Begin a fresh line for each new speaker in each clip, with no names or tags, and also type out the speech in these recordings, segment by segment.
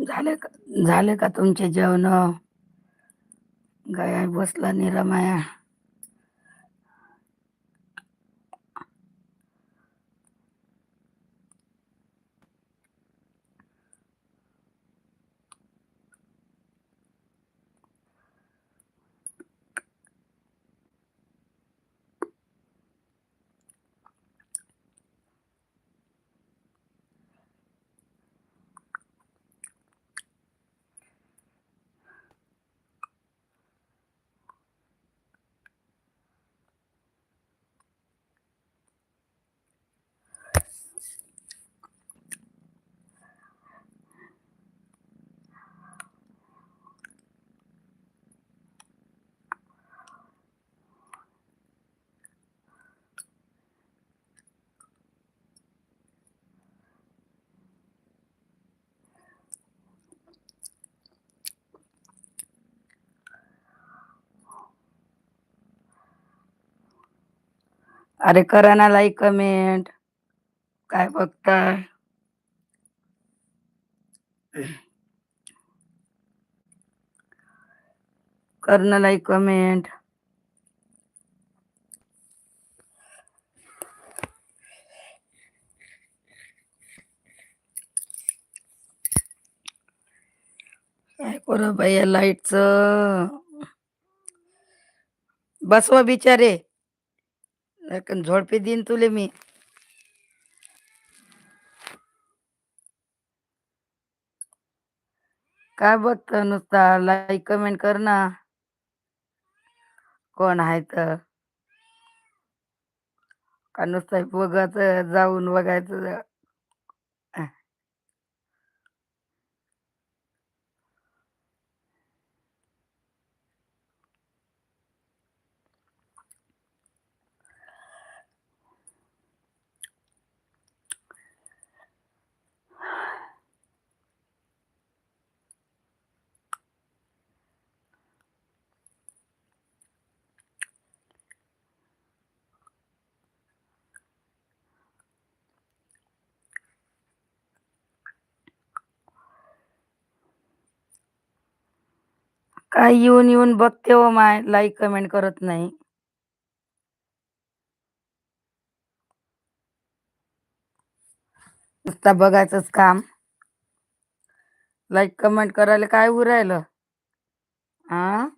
झाले का झाले का तुमचे जेवण? गाय बसला निरामाया अरे करा ना लाईक कमेंट काय बघताय? कर ना लाईक कमेंट काय करू बाई या लाईटच बसवा बिचारे. झोडपी देईन तुले मी. काय बघत नुसता? लाईक कमेंट कर ना. कोण आहे तर? का नुसतं बघायचं जाऊन बघायचं? काय येऊन येऊन बघते हो माय लाईक कमेंट करत नाही. नुसता बघायचंच काम. लाईक कमेंट करायला काय उरायलं? हा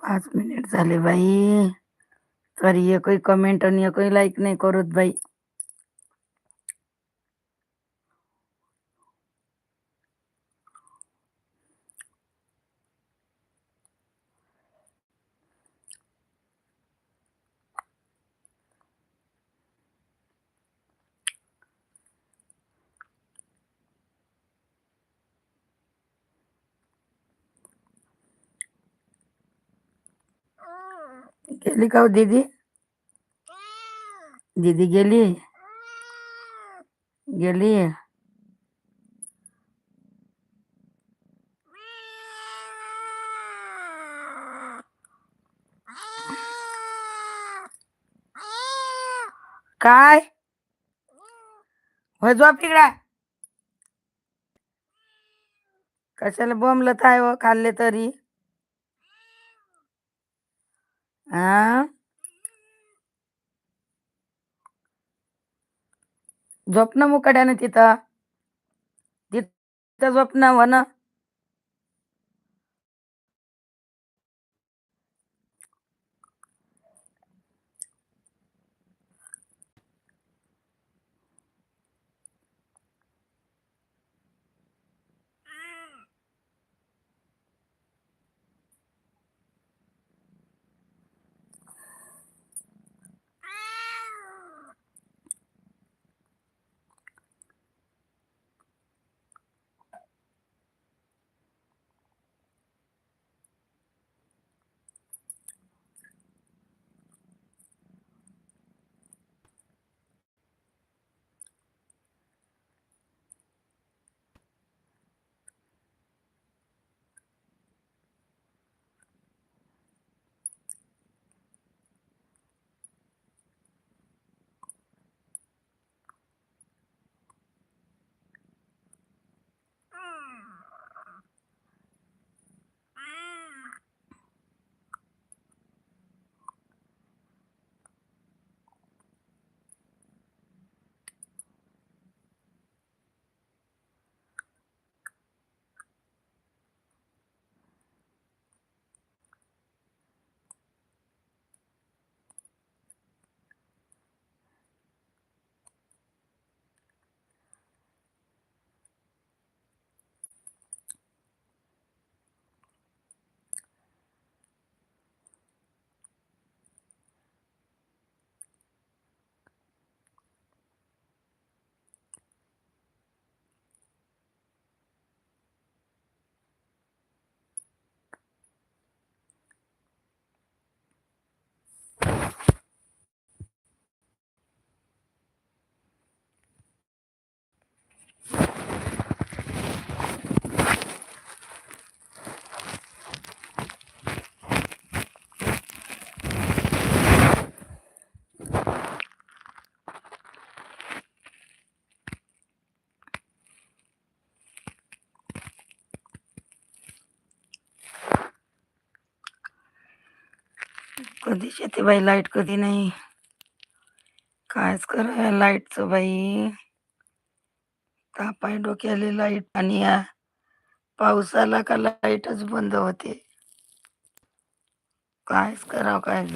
पाच मिनिट झाले बाई. तरी एकही कमेंट आणि एकही लाईक नाही करत बाई. गेली का हो दीदी? दीदी गेली? गेली? काय? होय झोप तिकडा कशाला बोंबलत आहे व खाल्ले तरी? हा झोपणं ना तिथं. तिथं झोपणं ना कधीच येते बाई? लाइट कधी नाही. कायच करा लाईटचं बाई? तापाय डोक्याले लाइट आणि या. पाऊस का लाईटच बंद होते. कायच करावं काय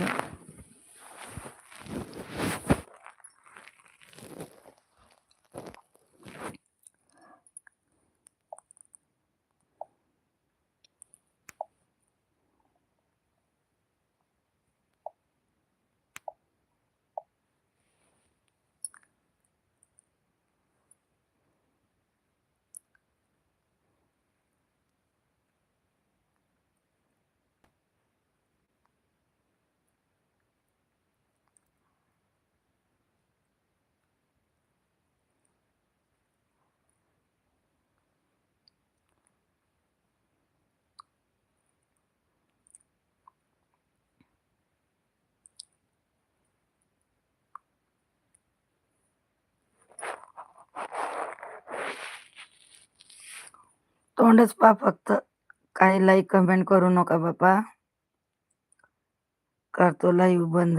तोंडच पा फक्त. काही लाईक कमेंट करू नका बापा. करतो लाईव्ह बंद.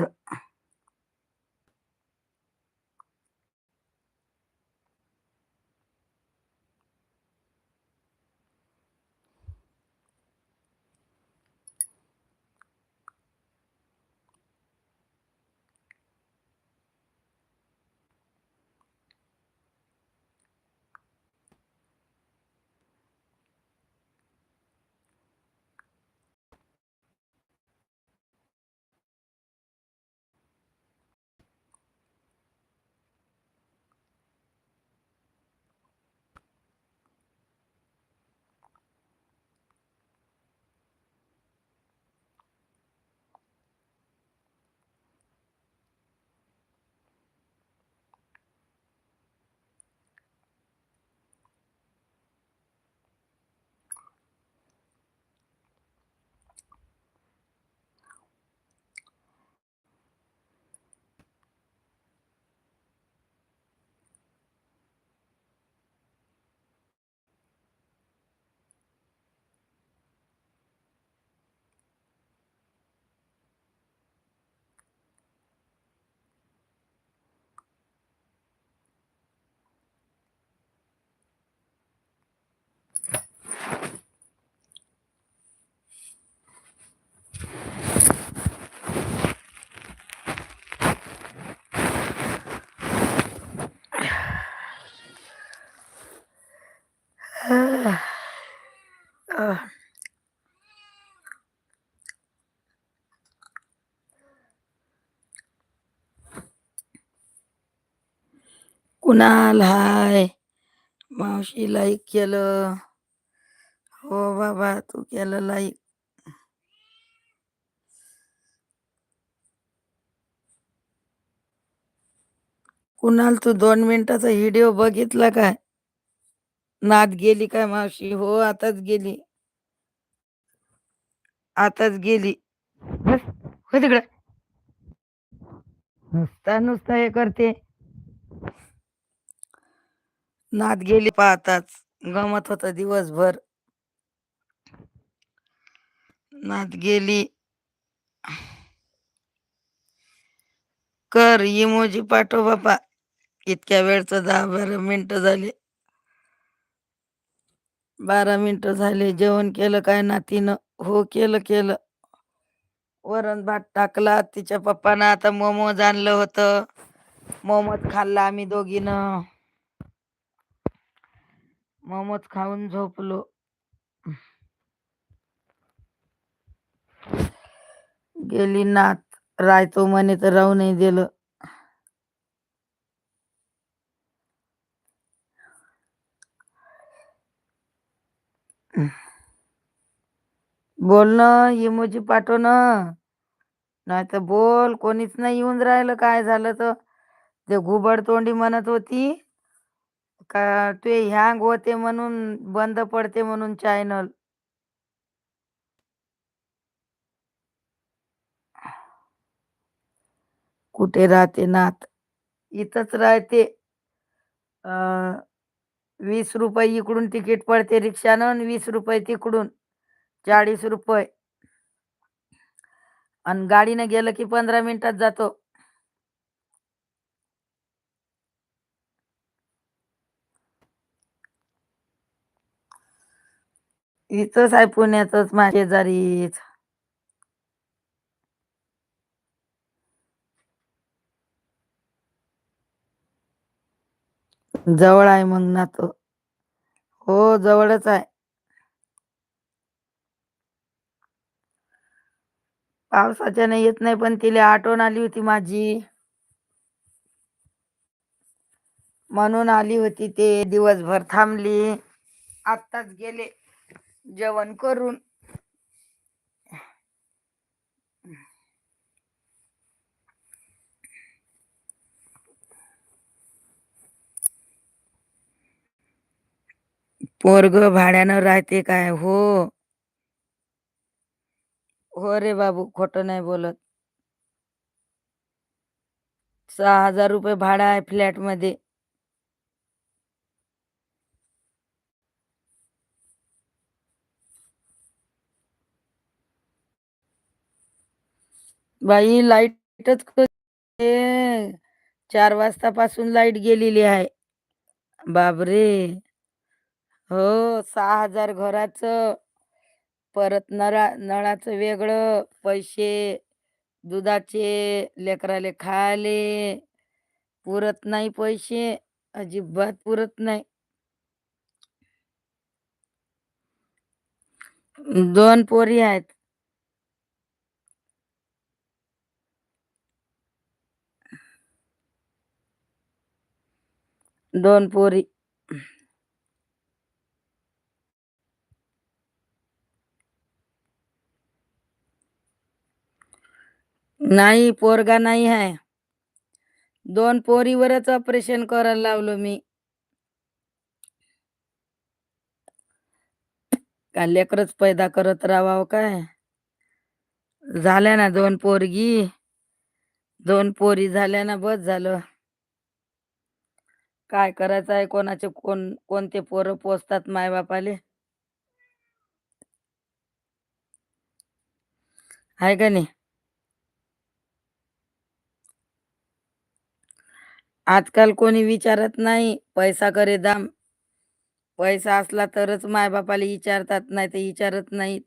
कुणाल हाय? मावशी लाईक केलं. हो बाबा तू केलं लाईक कुणाल तू दोन मिनिटाचा व्हिडिओ बघितला काय? नाद गेली काय मावशी? हो आताच गेली. आताच गेली. बस, हो नुसता नुसता हे करते. नाद गेली पाहताच. गमत होता दिवसभर. नाद गेली. कर इमोजी पाठव बापा. इतक्या वेळचं दहा बारा मिनिटं झाले. बारा मिनिटं झाले जेवण केलं काय नातीनं हो केलं केलं. वरण भात टाकला तिच्या पप्पानं आता मोमोज आणलं होतं. मोमोज खाल्ला आम्ही दोघीनं. मोमोज खाऊन झोपलो. गेली नात. रायतो म्हणे तर राहू नाही दिलं. बोल ना इमोजी पाठव ना. नाही तर बोल कोणीच नाही येऊन राहिलं. काय झालं तर? ते घुबड तोंडी म्हणत होती. का ते हँग होते म्हणून बंद पडते म्हणून चॅनल कुठे राहते नात? इथंच राहते. अं, वीस रुपये इकडून तिकीट पडते रिक्षानं आणि वीस रुपये तिकडून चाळीस रुपये. आणि गाडीनं गेलं की पंधरा मिनिटात जातो. इथंच आहे पुण्यातच माझे जरीच जवळ आहे मग ना तो हो जवळच आहे. पावसाच्याने येत नाही पण तिला आठवण आली होती माझी. म्हणून आली होती ते दिवसभर थांबली. आत्ताच गेले. जेवण करून. पोरग भाड्यानं राहते काय? हो. हो रे बाबू खोट नाही बोलत. सहा हजार रुपये भाडा आहे फ्लॅटमध्ये बाई लाईटच क- ए, चार वाजतापासून लाइट गेलेली आहे. बापरे. हो सहा हजार घराचं परत नळा नळाचं वेगळं पैसे दुधाचे लेकराले खायले पुरत नाही पैसे अजिबात पुरत नाही. दोन पोरी आहेत. दोन पोरी. नाही पोरगा नाही आहे दोन पोरीवरच ऑपरेशन करायला लावलो मी. का लेकरच पैदा करत राहावं काय? झाल्या ना दोन पोरगी. दोन पोरी झाल्या ना बस झालं. काय करायचं आहे? कोणाचे कोण कोणते पोरं पोचतात मायबापाले? आहे का नाही? आजकाल कोणी विचारत नाही पैसा करे दाम. पैसा असला तरच मायबापाला विचारतात नाही तर विचारत नाहीत.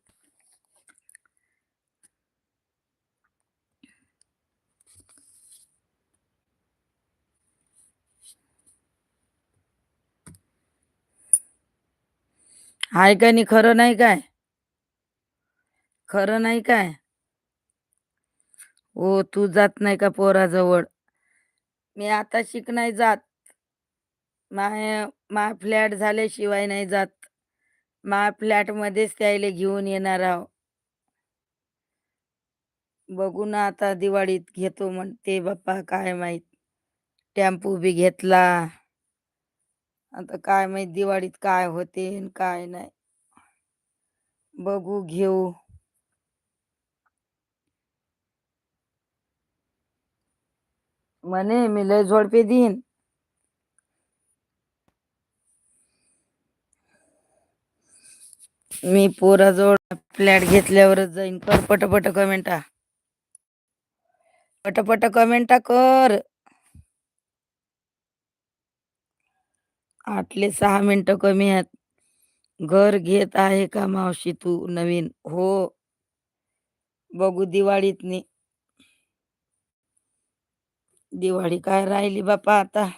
आहे का नाही खरं नाही काय? खरं नाही काय? हो तू जात नाही का पोराजवळ? मी आता शिक नाही जात. माय मा फ्लॅट झाल्याशिवाय नाही जात. मा फ्लॅटमध्येच त्याला घेऊन येणार आहो. बघू ना आता दिवाळीत घेतो म्हणते बाप्पा काय माहीत. टेम्पो बी घेतला. आता काय माहीत दिवाळीत काय होते काय नाही. बघू घेऊ. म्हणे मी लय झोडपे देईन. मी पोराजवळ फ्लॅट घेतल्यावरच जाईन. कर पटपट कमेंटा. पटपट कमेंटा कर. आठले सहा मिनिटं कमी आहेत. घर घेत आहे का मावशी तू नवीन? हो. बघू दिवाळीतनी दिवाळी काय राहिली बापा आता?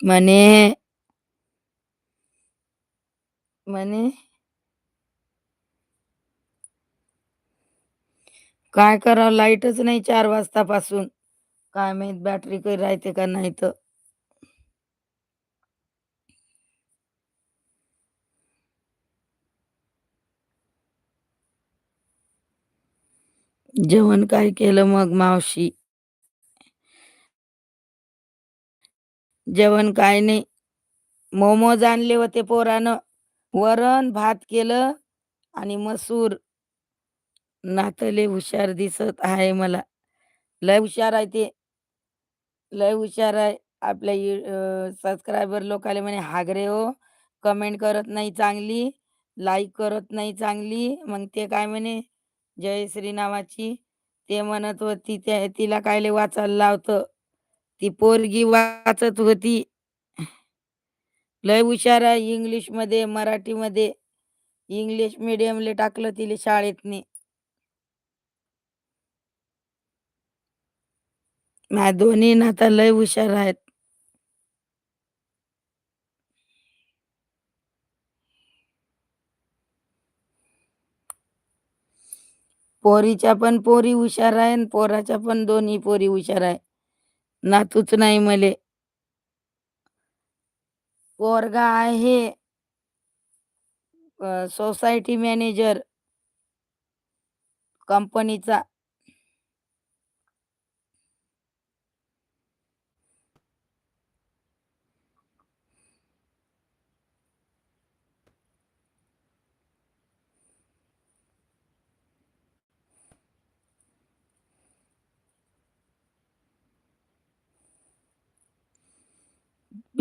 म्हणे. म्हणे. काय करावं? लाईटच नाही चार वाजतापासून. काय माहीत बॅटरी काही राहते का नाही तर जेवण काय केलं मग मावशी? जेवण काय नाही. मोमोज आणले होते पोरानं. वरण भात केलं आणि मसूर. नातले हुशार दिसत आहे मला. लय हुशार आहे ते. लय हुशार आहे. आपल्या सबस्क्रायबर लोकाले म्हणे हागरे हो, कमेंट करत नाही चांगली, लाईक करत नाही चांगली. मग ते काय म्हणे जयश्री नावाची ते म्हणत होती त्या तिला कायले वाचायला लावतं. ती पोरगी वाचत होती. लय हुशार आहे इंग्लिशमध्ये मराठीमध्ये. इंग्लिश मीडियमले टाकलं तिले शाळेतने माझ्या दोन्ही नाता लय हुशार आहेत. पोरीच्या पण पोरी हुशार आहे आणि पोराच्या पण दोन्ही पोरी हुशार आहे. नातूच नाही मले. पोरगा आहे सोसायटी मॅनेजर कंपनीचा.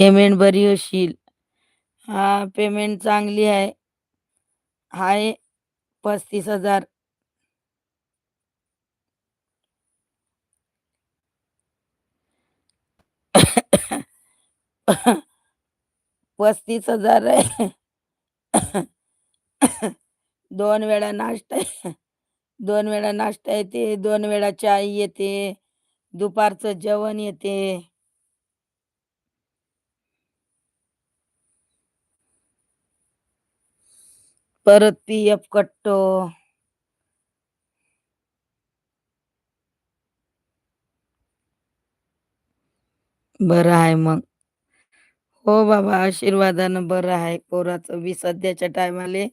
पेमेंट बरी होशील. हा पेमेंट चांगली आहे. आहे 35,000. पस्तीस हजार आहे. दोन वेळा नाश्ता दोन वेळा नाश्ता येते, दोन वेळा चाय येते, दुपारचं जेवण येते. परत पी-एफ कट्टो बरं आहे मग. हो बाबा, आशीर्वादानं बरं आहे. पोराचं बी सध्याच्या टायमाले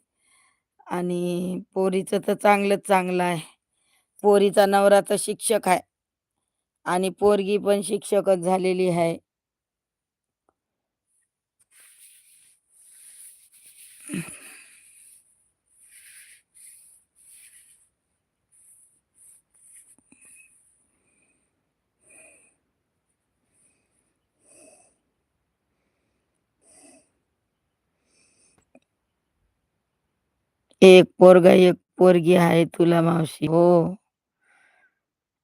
आणि पोरीचं तर चांगलंच चांगलं आहे. पोरीचा नवरा तर शिक्षक आहे आणि पोरगी पण शिक्षकच झालेली आहे. एक पोरगा, एक पोरगी आहे तुला मावशी. हो.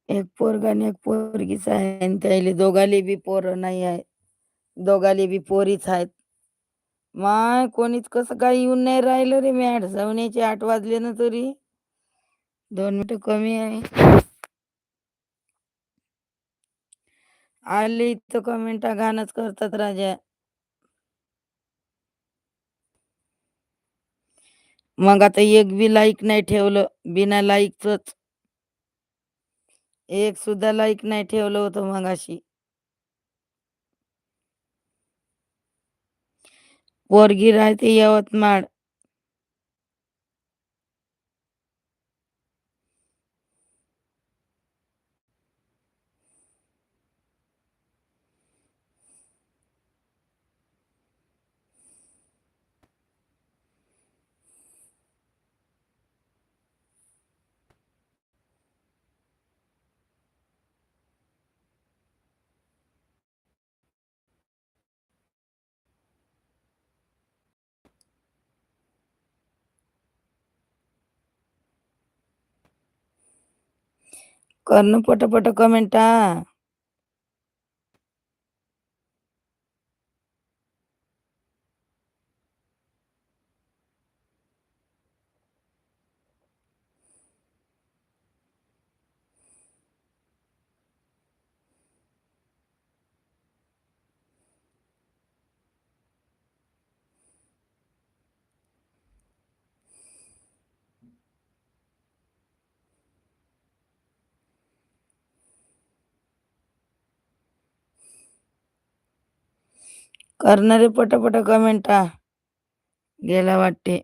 एक पोरगा आणि एक पोरगीच आहे आणि त्याले दोघाले बी पोरं नाही आहे. दोघाले बी पोरीच आहेत. माय कोणीच कसं काय येऊन नाही राहिलं रे मी आठ सवण्याचे आठ वाजले ना तरी. दोन मिनिट कमी आहे. आले इथं कमेंटा घाणच करतात राजा. मग आता एक बी लाईक नाही ठेवलं. बिना लाईकच एक सुद्धा लाईक नाही ठेवलं होतं मगाशी. पोरगी राहते यवतमाळ. कर ना पटापट कमेंटा. करणारे पटापटा कमेंट पटापट कमेंटा. गेला वाटते.